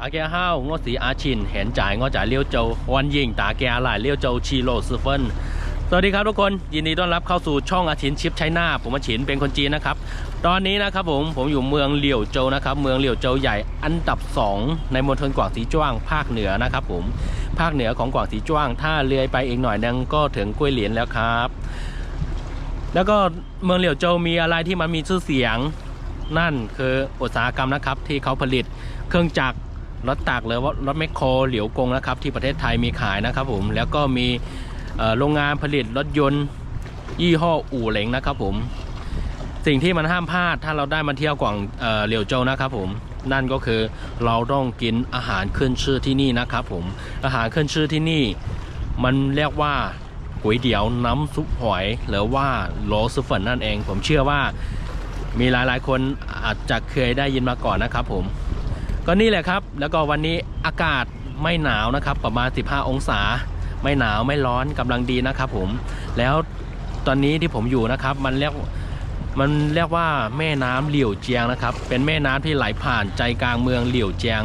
大家好，我是阿ชิน现在我在柳州欢迎大家来柳州ชิโร่ซื้อเฟินสวัสดีครับทุกคน ยินดีต้อนรับเข้าสู่ช่องอาชินชิปไชน่าผมอาชินเป็นคนจีนนะครับ ตอนนี้นะครับผมผมอยู่เมืองเหลี่ยวโจวนะครับ เมืองเหลี่ยวโจวใหญ่อันดับ 2 ในมณฑลกวางสีจ้วงภาคเหนือนะครับผมภาคเหนือของกวางสีจ้วง ถ้าเลื้อยไปอีกหน่อยนึงก็ถึงกล้วยเหรียญแล้วครับ แล้วก็เมืองเหลี่ยวโจวมีอะไรที่มันมีชื่อเสียง นั่นคืออุตสาหกรรมนะครับที่เขาผลิตเครื่องจักร รถตักหรือว่ารถแมคโครเหลียวกงนะครับ ที่ประเทศไทยมีขายนะครับผมแล้วก็มีโรงงานผลิตรถยนต์ยี่ห้ออู่เหลงนะครับ ผมสิ่งที่มันห้ามพลาดถ้าเราได้มาเที่ยวกวางเออเหลียวโจวนะครับผมนั่นก็คือเราต้องกินอาหารขึ้นชื่อที่นี่นะครับผมอาหารขึ้นชื่อที่นี่ มันเรียกว่าก๋วยเตี๋ยวน้ำซุปหอย หรือว่าโลซุปเฟินนั่นเอง ผมเชื่อว่ามีหลายๆคนอาจจะเคยได้ยินมาก่อนนะครับผม ก็นี่แหละครับ แล้วก็วันนี้อากาศไม่หนาวนะครับ ประมาณ 15 องศา ไม่หนาวไม่ร้อนกำลังดีนะครับผม แล้วตอนนี้ที่ผมอยู่นะครับ มันเรียกมันเรียกว่าแม่น้ำเหลี่ยวเจียงนะครับ เป็นแม่น้ำที่ไหลผ่านใจกลางเมืองเหลี่ยวเจียง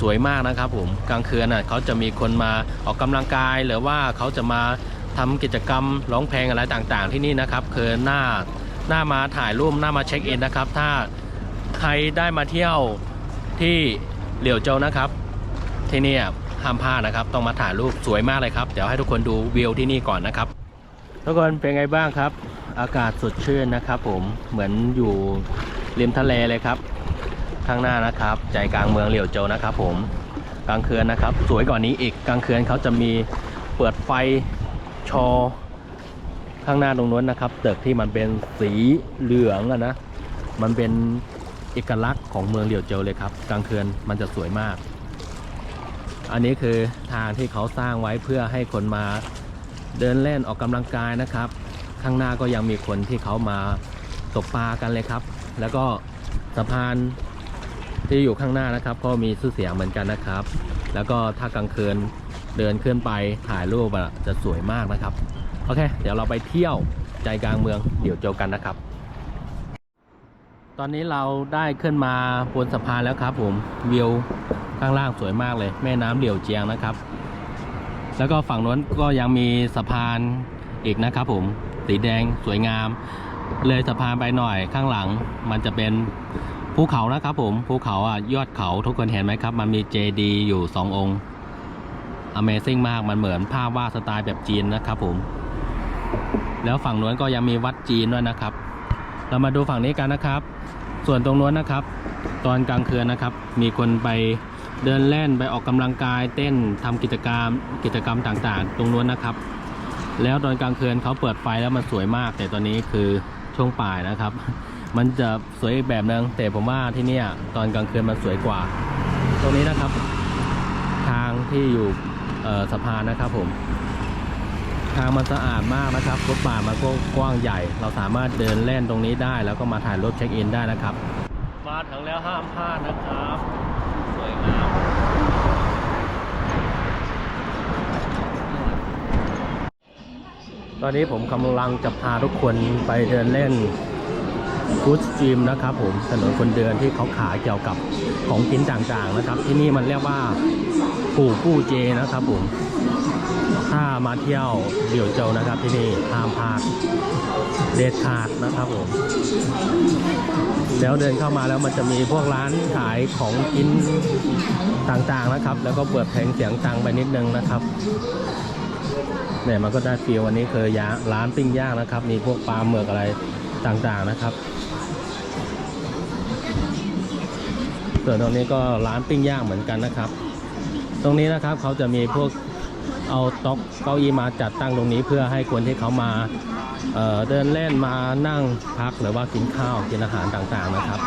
สวยมากนะครับผมกลางคืนน่ะเขาจะมีคนมาออกกำลังกายหรือว่าเขาจะมาทำกิจกรรมร้องเพลงอะไรต่างๆ ที่นี่นะครับคือหน้าหน้ามาถ่ายรูปหน้ามาเช็คอินนะครับ ถ้าใครได้มาเที่ยว ที่เหลียวโจวนะครับ ที่นี่ห้ามพลาดนะครับ ต้องมาถ่ายรูปสวยมากเลยครับ เดี๋ยวให้ทุกคนดูวิวที่นี่ก่อนนะครับ ทุกคนเป็นไงบ้างครับ อากาศสดชื่นนะครับ ผมเหมือนอยู่ริมทะเลเลยครับ ข้างหน้านะครับ ใจกลางเมืองเหลียวโจวนะครับ ผมกลางคืนนะครับ สวยกว่านี้อีกกลางคืนเขาจะมีเปิดไฟชอข้างหน้าตรงนู้นนะครับตึกที่มันเป็นสีเหลืองอะนะ มันเป็น เอกลักษณ์ของเมืองเหลียวเจวเลยครับ กลางคืนมันจะสวยมาก อันนี้คือทางที่เขาสร้างไว้เพื่อให้คนมาเดินเล่นออกกำลังกายนะครับ ข้างหน้าก็ยังมีคนที่เขามาตกปลากันเลยครับ แล้วก็สะพานที่อยู่ข้างหน้านะครับ ก็มีชื่อเสียงเหมือนกันนะครับ แล้วก็ถ้ากลางคืนเดินขึ้นไปถ่ายรูปจะสวยมากนะครับ โอเค เดี๋ยวเราไปเที่ยวใจกลางเมืองเดี๋ยวเจอกันนะครับ ตอนนี้เราได้ขึ้นมาบนสะพานแล้วครับผมวิวข้างล่างสวยมากเลย แม่น้ำเหลี่ยวเจียงนะครับ แล้วก็ฝั่งนู้นก็ยังมีสะพานอีกนะครับผมสีแดงสวยงาม เลยสะพานไปหน่อยข้างหลัง มันจะเป็นภูเขานะครับผมภูเขาอะยอดเขาทุกคนเห็นไหมครับ มันมีเจดีอยู่สององค์ Amazing มากมันเหมือนภาพวาดสไตล์แบบจีนนะครับผม แล้วฝั่งนู้นก็ยังมีวัดจีนด้วยนะครับ เรามาดูฝั่งนี้กันนะครับ ส่วนตรงนู้นนะครับ ตอนกลางคืนนะครับ มีคนไปเดินเล่นไปออกกำลังกายเต้นทำกิจกรรมกิจกรรมต่างๆ ตรงนู้นนะครับ แล้วตอนกลางคืนเขาเปิดไฟแล้วมันสวยมาก แต่ตอนนี้คือช่วงป่ายนะครับ มันจะสวยอีกแบบนึงแต่ผมว่าที่นี่ตอนกลางคืนมันสวยกว่า ตรงนี้นะครับ ทางที่อยู่สะพานนะครับผม ทางมันสะอาดมากนะครับรถป่ามันก็กว้างใหญ่ เราสามารถเดินเล่นตรงนี้ได้ แล้วก็มาถ่ายรถเช็คอินได้นะครับ มาถึงแล้วห้ามพลาดนะครับ สวยงามตอนนี้ผมกำลังจะพาทุกคนไปเดินเล่นฟู้ดสตรีมนะครับผมถนนคนเดินที่เขาขายเกี่ยวกับของกินต่างๆนะครับ ที่นี่มันเรียกว่าปู่กู้เจนะครับผม ถ้ามาเที่ยวเดี่ยวเจ้านะครับที่นี่ห้ามพลาดเด็ดขาดนะครับผมแล้วเดินเข้ามาแล้วมันจะมีพวกร้านขายของกินต่างๆนะครับ แล้วก็เปิดเพลงเสียงตังไปนิดนึงนะครับเนี่ยมันก็ได้ฟีลวันนี้เคือยาร้านปิ้งย่างนะครับ มีพวกปลาหมึกอะไรต่างๆนะครับส่วนตรงนี้ก็ร้านปิ้งย่างเหมือนกันนะครับ ตรงนี้นะครับเขาจะมีพวก เอาโต๊ะเก้าอี้มาจัดตั้งตรงนี้เพื่อให้คนที่เขามาเเดินเล่นมานั่งพักหรือว่ากินข้าวกินอาหารต่างๆนะครับ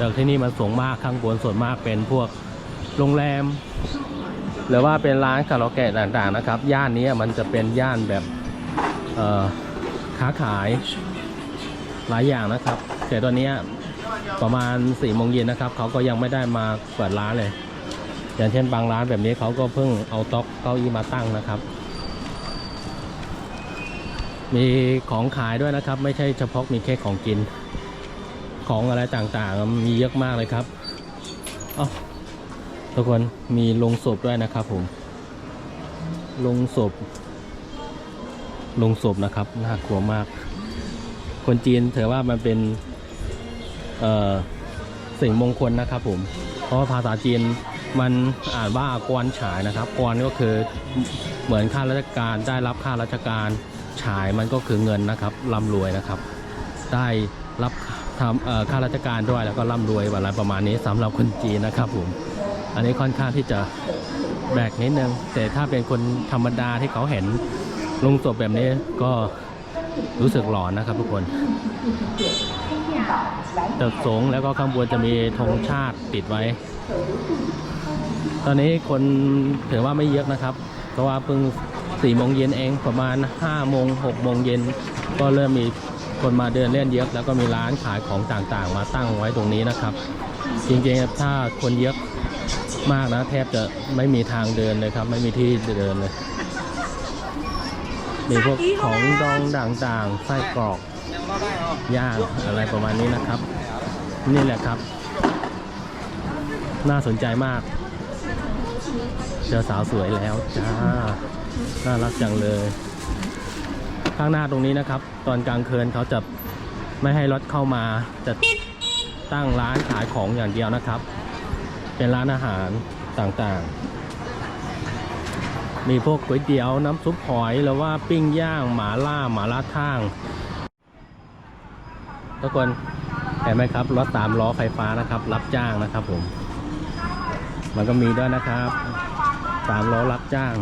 จากที่นี่มันสูงมากข้างบนส่วนมากเป็นพวกโรงแรม หรือว่าเป็นร้านคาราโอเกะต่างๆนะครับ ย่านนี้มันจะเป็นย่านแบบค้าขายหลายอย่างนะครับ แต่ตอนนี้ประมาณสี่โมงเย็นนะครับเขาก็ยังไม่ได้มาเปิดร้านเลย อย่างเช่นบางร้านแบบนี้เขาก็เพิ่งเอาต๊ะเก้าอี้มาตั้งนะครับ มีของขายด้วยนะครับ ไม่ใช่เฉพาะมีแค่ของกิน ของอะไรต่างๆ มีเยอะมากเลยครับอ้าทุกคนมีลงศพด้วยนะครับผมลงศพลงศพนะครับน่ากลัวมาก คนจีนถือว่ามันเป็นสิ่งมงคลนะครับผม เพราะภาษาจีน มันอ่านว่ากวนฉายนะครับกวนก็คือเหมือนข้าราชการได้รับค่าราชการฉายมันก็คือเงินนะครับร่ำรวยนะครับ ได้รับทำค่าราชการด้วยแล้วก็ร่ำรวยอะไรประมาณนี้สำหรับคนจีนนะครับผมอันนี้ค่อนข้างที่จะแบกนิดนึงแต่ถ้าเป็นคนธรรมดาที่เขาเห็นลงศพแบบนี้ก็รู้สึกหลอนนะครับทุกคนตึกสงฆ์แล้วก็ข้างบนจะมีธงชาติติดไว้ ตอนนี้คนถือว่าไม่เยอะนะครับ เพราะว่าเพิ่งสี่โมงเย็นเองประมาณห้าโมงหกโมงเย็นก็เริ่มมีคนมาเดินเล่นเยอะแล้วก็มีร้านขายของต่างๆ มาตั้งไว้ตรงนี้นะครับ จริงๆถ้าคนเยอะมากนะ แทบจะไม่มีทางเดินเลยครับ ไม่มีที่เดินเลย มีพวกของดองต่างๆไส้กรอกย่างอะไรประมาณนี้นะครับ นี่แหละครับ น่าสนใจมาก เจอสาวสวยแล้วจ้าน่ารักจังเลย ข้างหน้าตรงนี้นะครับ ตอนกลางคืนเขาจะไม่ให้รถเข้ามาจะตั้งร้านขายของอย่างเดียวนะครับ เป็นร้านอาหารต่างๆ มีพวกก๋วยเตี๋ยวน้ำซุปหอยหรือว่าปิ้งย่างหมาล่าหมาล่าท่าง ทุกคนเห็นไหมครับรถสามล้อไฟฟ้านะครับ รับจ้างนะครับผม มันก็มีด้วยนะครับสามล้อรับจ้าง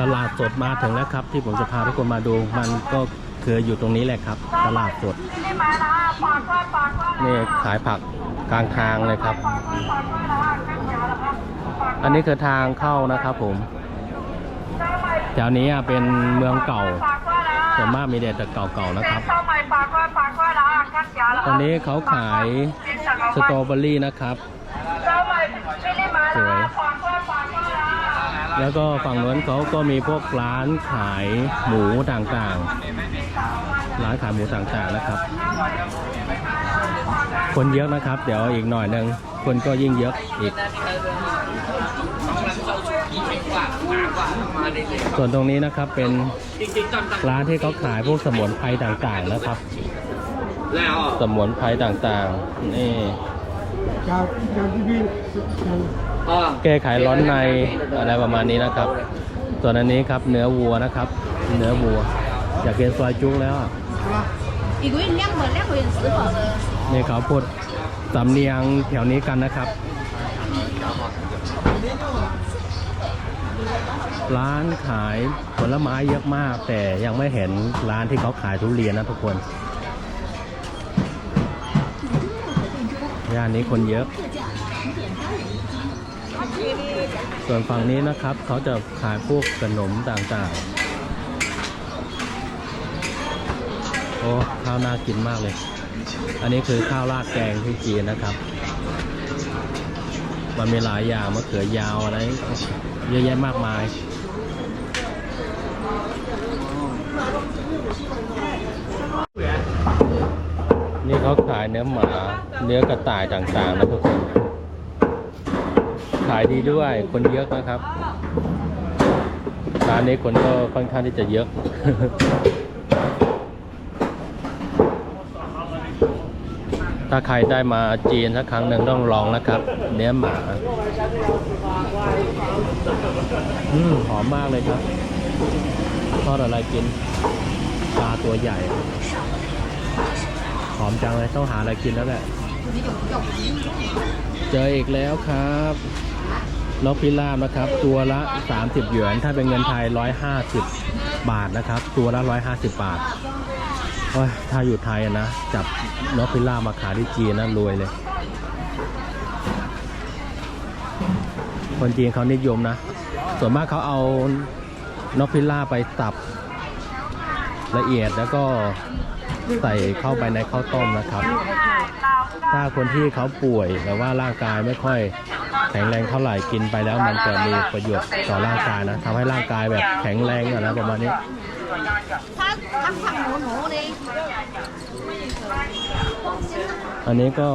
ตลาดสดมาถึงแล้วครับ ที่ผมจะพาทุกคนมาดู มันก็คืออยู่ตรงนี้แหละครับ ตลาดสดนี่ขายผักกลางทางเลยครับ อันนี้คือทางเข้านะครับผมแถวนี้เป็นเมืองเก่าส่วนมากมีแต่เก่าๆนะครับ ตอนนี้เขาขายสตรอเบอรี่นะครับ สวย แล้วก็ฝั่งนู้นเขาก็มีพวกร้านขายหมูต่างๆ ร้านขายหมูต่างๆนะครับ คนเยอะนะครับ เดี๋ยวอีกหน่อยหนึ่งคนก็ยิ่งเยอะอีก ส่วนตรงนี้นะครับเป็นร้านที่เขาขายพวกสมุนไพรต่างๆนะครับ สมุนไพรต่างๆ นี่ แก้ไขร้อนในอะไรประมาณนี้นะครับ ส่วนอันนี้ครับเนื้อวัวนะครับ เนื้อวัวอยากกินซอยจุ้งแล้วอะนี่เขาพูดสำเนียงแถวนี้กันนะครับ ร้านขายผลไม้เยอะมาก แต่ยังไม่เห็นร้านที่เขาขายทุเรียนนะทุกคนย่านนี้คนเยอะ ส่วนฝั่งนี้นะครับเขาจะขายพวกขนมต่างๆ โอ้ข้าวน่ากินมากเลย อันนี้คือข้าวราดแกงที่จีนนะครับ มันมีหลายอย่างมะเขือยาวอะไรเยอะแยะมากมายนี่เขาขายเนื้อหมา เนื้อกระต่ายต่างๆนะทุกคน ขายดีด้วย คนเยอะนะครับ ร้านนี้คนก็ค่อนข้างที่จะเยอะถ้าใครได้มาจีนสักครั้งหนึ่งต้องลองนะครับ เนื้อหมา อืมหอมมากเลยครับทอดอะไรกินปลาตัวใหญ่ หอมจังเลยต้องหาอะไรกินแล้วแหละ เจออีกแล้วครับ นกพิราบนะครับ ตัวละ 30 หยวน ถ้าเป็นเงินไทย 150 บาทนะครับ ตัวละ 150 บาทโอ้ยถ้าอยู่ไทยอะนะจับนกพิราบมาขายที่จีนนะรวยเลย คนจีนเขานิยมนะ ส่วนมากเขาเอานกพิราบไปสับละเอียดแล้วก็ใส่เข้าไปในข้าวต้มนะครับ ถ้าคนที่เขาป่วยหรือว่าร่างกายไม่ค่อย แข็งแรงเท่าไหร่กินไปแล้วมันจะมีประโยชน์ต่อร่างกายนะทำให้ร่างกายแบบแข็งแรงอะนะประมาณนี้อันนี้ก็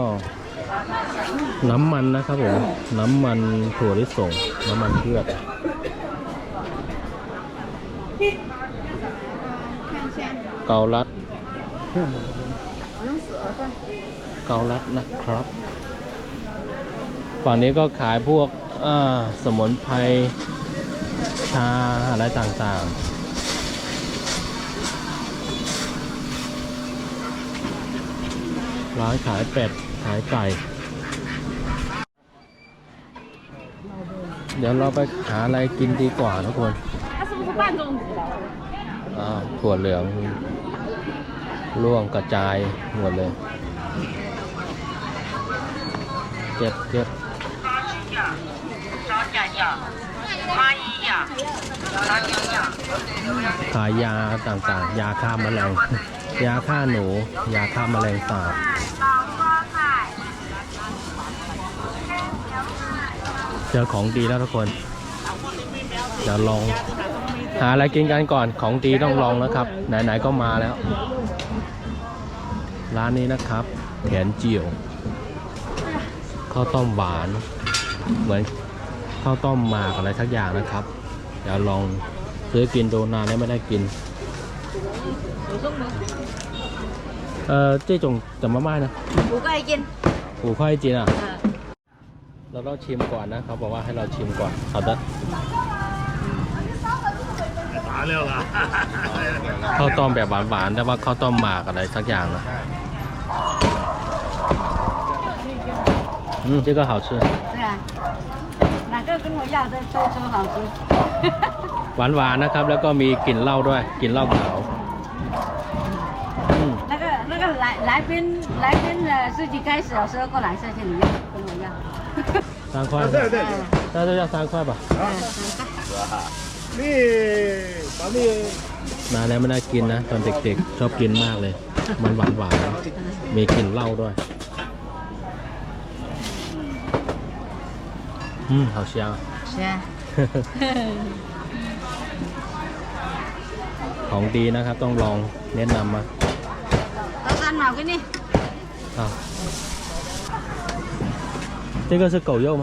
น้ำมันนะครับผมน้ำมันถั่วลิสงน้ำมันเชือกเกาลัดเกาลัดนะครับ ฝั่งนี้ก็ขายพวกสมุนไพรชาอะไรต่างๆร้านขายเป็ด ขายไก่ เดี๋ยวเราไปหาอะไรกินดีกว่าทุกคนถั่วเหลืองร่วงกระจายหมดเลย เก็บเก็บ ขายยาต่างๆ ยาฆ่าแมลง ยาฆ่าหนู ยาฆ่าแมลงสาบเจอของดีแล้วทุกคนเดี๋ยวลอง หาอะไรกินกันก่อนของดีต้องลองนะครับ ไหนๆก็มาแล้ว ร้านนี้นะครับแขนเจียวข้าวต้มหวานเหมือน ข้าวต้มหมากอะไรสักอย่างนะครับ เดี๋ยวลองซื้อกินดูนานแล้วไม่ได้กิน เอ่อ这种怎么卖呢五块一斤。五块一斤啊嗯。เราต้องชิมก่อนนะเขาบอกว่าให้เราชิมก่อน好的ข้าวต้มแบบหวานๆแต่ว่าข้าวต้มหมากอะไรสักอย่างนะอืม这个好吃对啊。 哪个跟我要的都说好吃。 หวานๆนะครับ แล้วก็มีกลิ่นเหล้าด้วยกลิ่นเหล้าขาวอืม 那个那个来来宾来宾的自己开始的时候过来谢谢你要跟我要。三块对对对，那就要三块吧你把你 นานแล้วไม่ได้กินนะ ตอนเด็กๆ ชอบกินมากเลย มันหวานๆ มีกลิ่นเหล้าด้วย อืม好香啊是啊。 ของดีนะครับต้องลองแนะนำมา 到三毛给你。 อ้าว这个是狗肉吗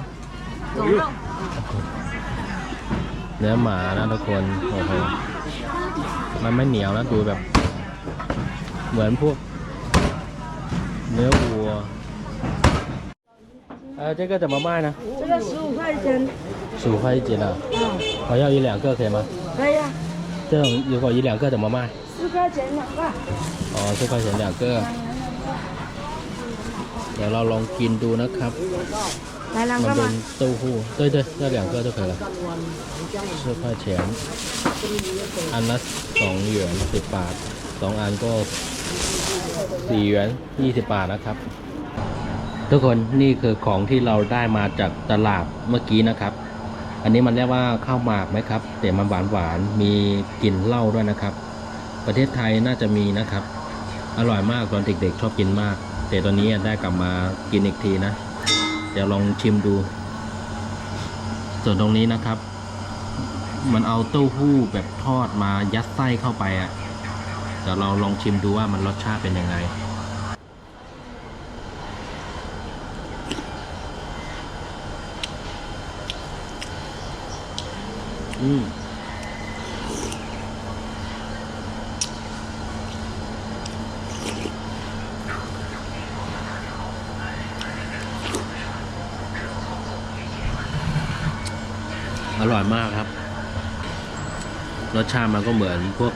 狗肉。 เนื้อหมานะทุกคน โอ้โห มันไม่เหนียวนะ ดูแบบ เหมือนพวก เนื้อวัว เออ这个怎么卖呢这个十五块钱。十五块一斤啊我要一两个可以吗可以啊。这种如果一两个怎么卖四块钱两个。อ๋อ四块钱两个เดี๋ยวเราลองกินดูนะครับ 来两 มัน 个 เป็ 吗 น？เต้าหู้对对要两个就可以了四块钱อันละสองหยวนสิบบาทสองอันก็สี่หยวนยี่สิบบาทนะครับ ทุกคนนี่คือของที่เราได้มาจากตลาดเมื่อกี้นะครับ อันนี้มันเรียกว่าข้าวหมากไหมครับ แต่มันหวานหวานมีกลิ่นเหล้าด้วยนะครับ ประเทศไทยน่าจะมีนะครับ อร่อยมากตอนเด็กๆ ชอบกินมาก แต่ตอนนี้ได้กลับมากินอีกทีนะ เดี๋ยวลองชิมดู ส่วนตรงนี้นะครับ มันเอาเต้าหู้แบบทอดมายัดไส้เข้าไปอะ่ะเดี๋ยวเราลองชิมดูว่ามันรสชาติเป็นยังไง อืมอร่อยมากครับ รสชาติมันก็เหมือนพวก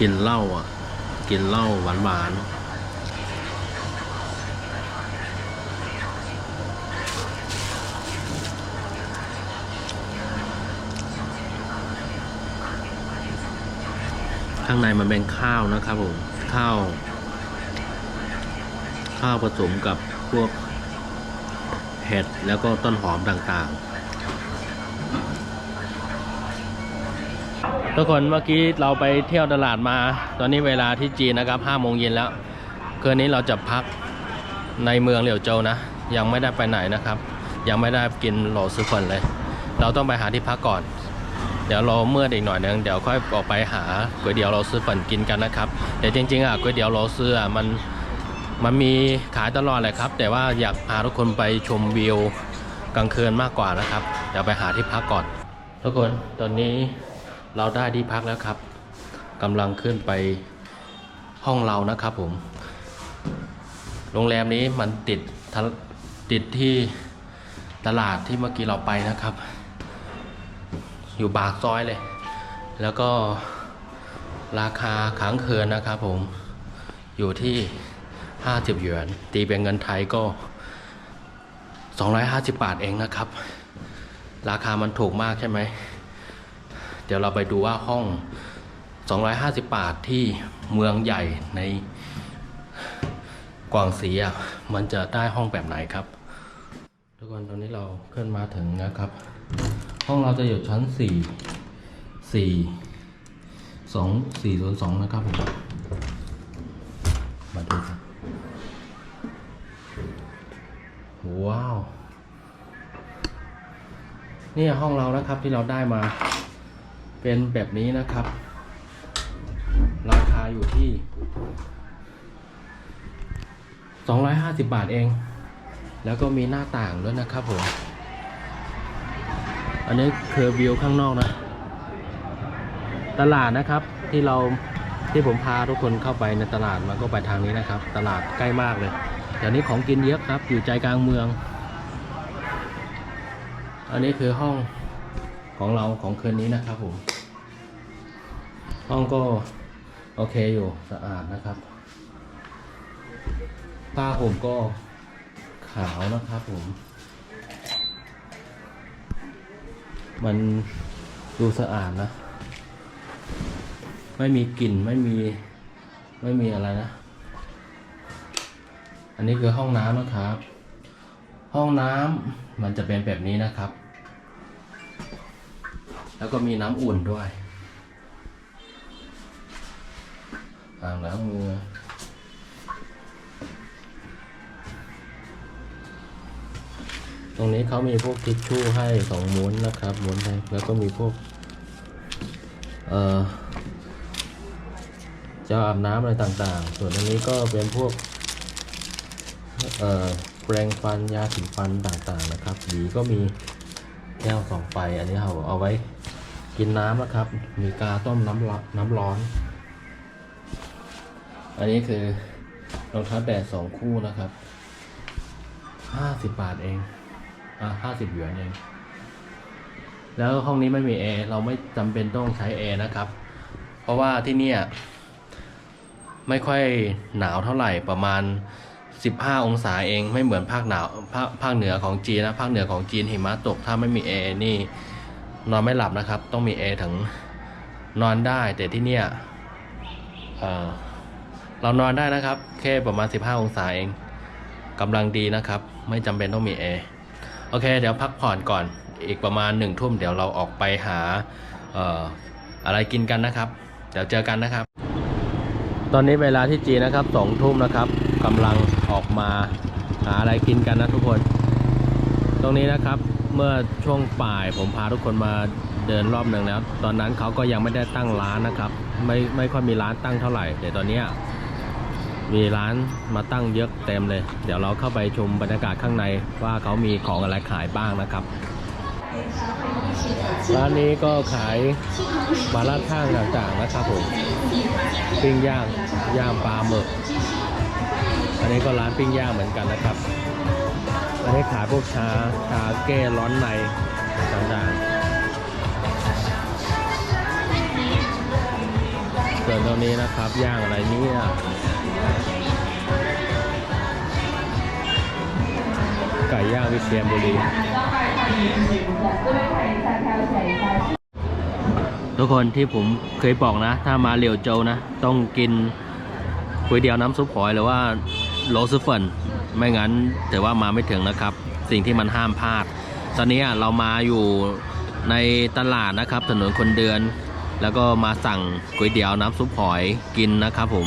กินเหล้าอะ กินเหล้าหวานหวาน ข้างในมันเป็นข้าวนะครับผมข้าว ข้าวผสมกับพวกเห็ดแล้วก็ต้นหอมต่างๆ ทุกคนเมื่อกี้เราไปเที่ยวตลาดมา ตอนนี้เวลาที่จีนนะครับ5โมงเย็นแล้ว คืนนี้เราจะพักในเมืองเหลียวโจวนะ ยังไม่ได้ไปไหนนะครับ ยังไม่ได้กินหลซื้อฝนเลย เราต้องไปหาที่พักก่อน เดี๋ยวเราเมื่ออีกหน่อยนึงเดี๋ยวค่อยออกไปหาก๋วยเตี๋ยวโราซื้อฝันกินกันนะครับแต่จริงๆอะก๋วยเตี๋ยวโราซื้ออะมันมันมีขายตลอดเลยครับ แต่ว่าอยากพาทุกคนไปชมวิวกลางคืนมากกว่านะครับ เดี๋ยวไปหาที่พักก่อน ทุกคนตอนนี้เราได้ที่พักแล้วครับกำลังขึ้นไปห้องเรานะครับผม โรงแรมนี้มันติดทะติดที่ตลาดที่เมื่อกี้เราไปนะครับ อยู่ปากซอยเลย แล้วก็ราคาค้างคืนนะครับผมอยู่ที่ 50หยวน ตีเป็นเงินไทยก็ 250 บาทเองนะครับ ราคามันถูกมากใช่ไหม เดี๋ยวเราไปดูว่าห้อง 250 บาทที่เมืองใหญ่ในกวางสีอะมันจะได้ห้องแบบไหนครับ ทุกคนตอนนี้เราขึ้นมาถึงนะครับ ห้องเราจะอยู่ชั้น4 4 2 4 0 2นะครับผมมาดูครับว้าว นี่ห้องเรานะครับที่เราได้มา เป็นแบบนี้นะครับ ราคาอยู่ที่250 บาทเอง แล้วก็มีหน้าต่างด้วยนะครับผม อันนี้คือวิวข้างนอกนะ ตลาดนะครับที่เราที่ผมพาทุกคนเข้าไปในตลาดมันก็ไปทางนี้นะครับ ตลาดใกล้มากเลยแถวนี้ของกินเยอะครับ อยู่ใจกลางเมือง อันนี้คือห้องของเราของคืนนี้นะครับผม ห้องก็โอเคอยู่สะอาดนะครับผ้าผมก็ขาวนะครับผม มันดูสะอาดนะ ไม่มีกลิ่นไม่มีไม่มีอะไรนะ อันนี้คือห้องน้ำนะครับ ห้องน้ำมันจะเป็นแบบนี้นะครับ แล้วก็มีน้ำอุ่นด้วยอ่างล้างมือ รงนี้เขามีพวกทิชชู่ให้สองม้วนนะครับม้วนให้แล้วก็มีพวกเอ่อจ้าอาบน้ำอะไรต่างๆ ส่วนอันนี้ก็เป็นพวกเอ่อแปรงฟันยาสีฟันต่างๆนะครับหวีก็มีแก้วสองไฟอันนี้เราเอาไว้กินน้ำนะครับ มีกาต้มน้ำร้อนน้ำร้อน อันนี้คือรองเท้าแดดสองคู่นะครับห้าสิบบาทเอง ห้าสิบหยวนเอง แล้วห้องนี้ไม่มีแอร์เราไม่จำเป็นต้องใช้แอร์นะครับ เพราะว่าที่เนี่ยไม่ค่อยหนาวเท่าไหร่ประมาณ 15 องศาเองไม่เหมือนภาคหนาวภาคภาคเหนือของจีนนะภาคเหนือของจีนหิมะตกถ้าไม่มีแอร์นี่นอนไม่หลับนะครับ ต้องมีแอร์ถึงนอนได้ แต่ที่เนี่ยเเรานอนได้นะครับ แค่ประมาณ 15 องศาเองกำลังดีนะครับ ไม่จำเป็นต้องมีแอร์ โอเค เดี๋ยวพักผ่อนก่อน อีกประมาณหนึ่งทุ่มเดี๋ยวเราออกไปหาเอ่ออะไรกินกันนะครับ เดี๋ยวเจอกันนะครับ ตอนนี้เวลาที่จีนะครับสองทุ่มนะครับกำลังออกมาหาอะไรกินกันนะทุกคน ตรงนี้นะครับเมื่อช่วงป่ายผมพาทุกคนมาเดินรอบหนึ่งแล้ว ตอนนั้นเขาก็ยังไม่ได้ตั้งร้านนะครับ ไม่ไม่ค่อยมีร้านตั้งเท่าไหร่แต่ตอนนี้ มีร้านมาตั้งเยอะเต็มเลย เดี๋ยวเราเข้าไปชมบรรยากาศข้างในว่าเขามีของอะไรขายบ้างนะครับร้านนี้ก็ขายมาล่าท่างต่างๆนะครับผมปิ้งย่างย่างปลาหมึก อันนี้ก็ร้านปิ้งย่างเหมือนกันนะครับ อันนี้ขายพวกชาชาแก้ร้อนในต่างๆส่วนตรงนี้นะครับย่างอะไรเนี่ย ไก่ย่างวิเชียรบุรี ทุกคนที่ผมเคยบอกนะ ถ้ามาเหลียวโจวนะ ต้องกินก๋วยเตี๋ยวน้ำซุปหอยหรือว่าโรสเฟินไม่งั้นถือว่ามาไม่ถึงนะครับ สิ่งที่มันห้ามพลาด ตอนนี้เรามาอยู่ในตลาดนะครับ ถนนคนเดือนแล้วก็มาสั่งก๋วยเตี๋ยวน้ำซุปหอยกินนะครับผม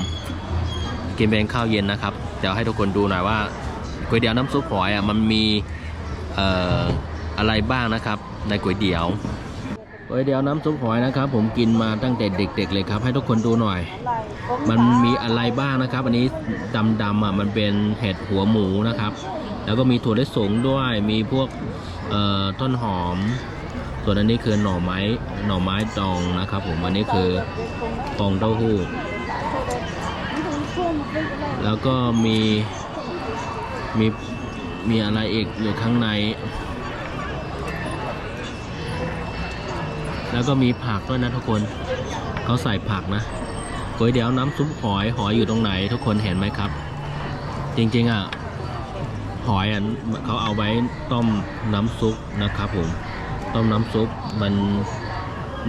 กินเป็นข้าวเย็นนะครับ เดี๋ยวให้ทุกคนดูหน่อยว่าก๋วยเตี๋ยวน้ำซุปหอยอะมันมีเอ่ออะไรบ้างนะครับ ในก๋วยเตี๋ยวก๋วยเตี๋ยวน้ำซุปหอยนะครับ ผมกินมาตั้งแต่เด็ก ๆ เลยครับ ให้ทุกคนดูหน่อย มันมีอะไรบ้างนะครับ อันนี้ดำๆอะมันเป็นเห็ดหัวหมูนะครับ แล้วก็มีถั่วลิสงด้วยมีพวกเอ่อต้นหอม ส่วนอันนี้คือหน่อไม้หน่อไม้ดองนะครับ ผมอันนี้คือฟองเต้าหู้ แล้วก็มีมีมีอะไรอีกอยู่ข้างใน แล้วก็มีผักด้วยนะทุกคนเขาใส่ผักนะก๋วยเตี๋ยวน้ำซุปหอยหอยอยู่ตรงไหน ทุกคนเห็นไหมครับ จริงๆอะหอยอะเขาเอาไว้ต้มน้ำซุปนะครับผมต้มน้ำซุปมัน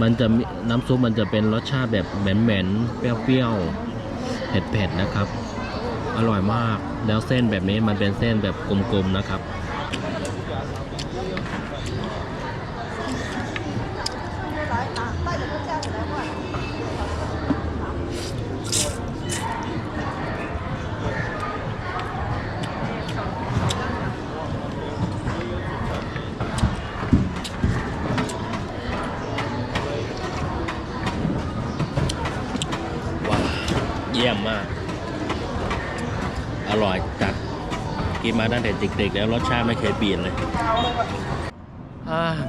มันจะมีน้ำซุปมันจะเป็นรสชาติแบบเหม็นๆเปรี้ยวๆเผ็ดๆนะครับ อร่อยมาก แล้วเส้นแบบนี้มันเป็นเส้นแบบกลมๆนะครับ ว้าวเยี่ยมมาก อร่อยจัด กินมาตั้งแต่ เด็กๆ แล้วรสชาติไม่เคยเปลี่ยนเลย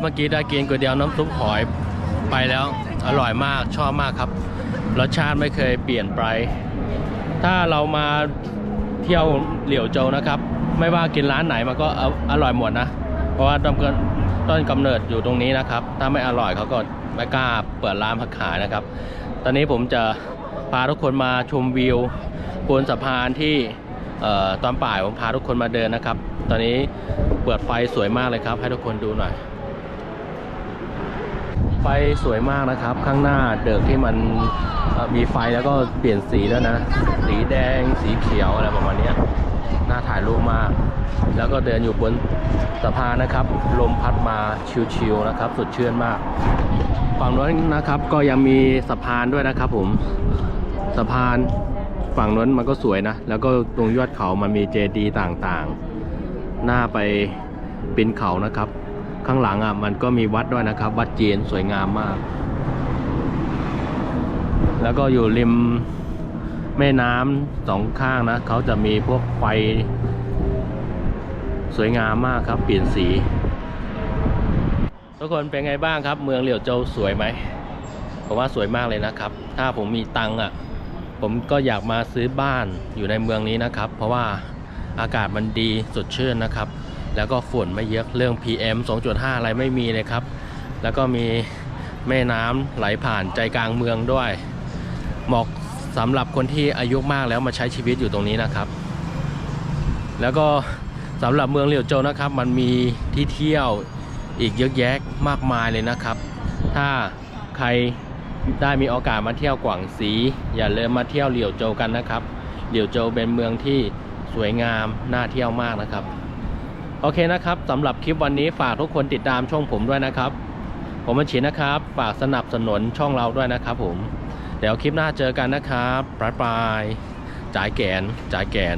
เมื่อกี้ได้กินก๋วยเตี๋ยวน้ำซุปหอยไปแล้วอร่อยมากชอบมากครับ รสชาติไม่เคยเปลี่ยนไป ถ้าเรามาเที่ยวเหลี่ยวโจวนะครับ ไม่ว่ากินร้านไหนมันก็อร่อยหมดนะ เพราะว่าต้นกำต้นกำเนิดอยู่ตรงนี้นะครับ ถ้าไม่อร่อยเขาก็ไม่กล้าเปิดร้านขายนะครับ ตอนนี้ผมจะพาทุกคนมาชมวิวบนสะพานที่ ตอนป่ายผมพาทุกคนมาเดินนะครับ ตอนนี้เปิดไฟสวยมากเลยครับ ให้ทุกคนดูหน่อย ไฟสวยมากนะครับ ข้างหน้าเดิกที่มันมีไฟแล้วก็เปลี่ยนสีแล้วนะ สีแดงสีเขียวอะไรประมาณนี้น่าถ่ายรูปมาก แล้วก็เดินอยู่บนสะพานนะครับ ลมพัดมาชิวๆนะครับ สดชื่นมากฝั่งนู้นนะครับก็ยังมีสะพานด้วยนะครับผมสะพาน ฝั่งนู้นมันก็สวยนะ แล้วก็ตรงยอดเขามันมีเจดีย์ต่างๆ หน้าไปปีนเขานะครับ ข้างหลังอะมันก็มีวัดด้วยนะครับ วัดจีนสวยงามมาก แล้วก็อยู่ริมแม่น้ำสองข้างนะ เขาจะมีพวกไฟ สวยงามมากครับ เปลี่ยนสี ทุกคนเป็นไงบ้างครับ เมืองเหลียวโจวสวยไหมผมว่าสวยมากเลยนะครับ ถ้าผมมีตังค์อะ ผมก็อยากมาซื้อบ้านอยู่ในเมืองนี้นะครับ เพราะว่าอากาศมันดีสดชื่นนะครับ แล้วก็ฝุ่นไม่เยอะเรื่อง PM 2.5 อะไรไม่มีเลยครับ แล้วก็มีแม่น้ำไหลผ่านใจกลางเมืองด้วยเหมาะสำหรับคนที่อายุมากแล้วมาใช้ชีวิตอยู่ตรงนี้นะครับ แล้วก็สำหรับเมืองเหลียวโจวนะครับ มันมีที่เที่ยวอีกเยอะแยะมากมายเลยนะครับ ถ้าใคร ได้มีโอกาสมาเที่ยวกวางสี อย่าลืมมาเที่ยวเหลียวโจวกันนะครับ เหลียวโจวเป็นเมืองที่สวยงามน่าเที่ยวมากนะครับ โอเคนะครับสำหรับคลิปวันนี้ฝากทุกคนติดตามช่องผมด้วยนะครับ ผมมันฉีนนะครับ ฝากสนับสนุนช่องเราด้วยนะครับ ผม เดี๋ยวคลิปหน้าเจอกันนะครับปลายปลายจ่ายแกนจ่ายแกน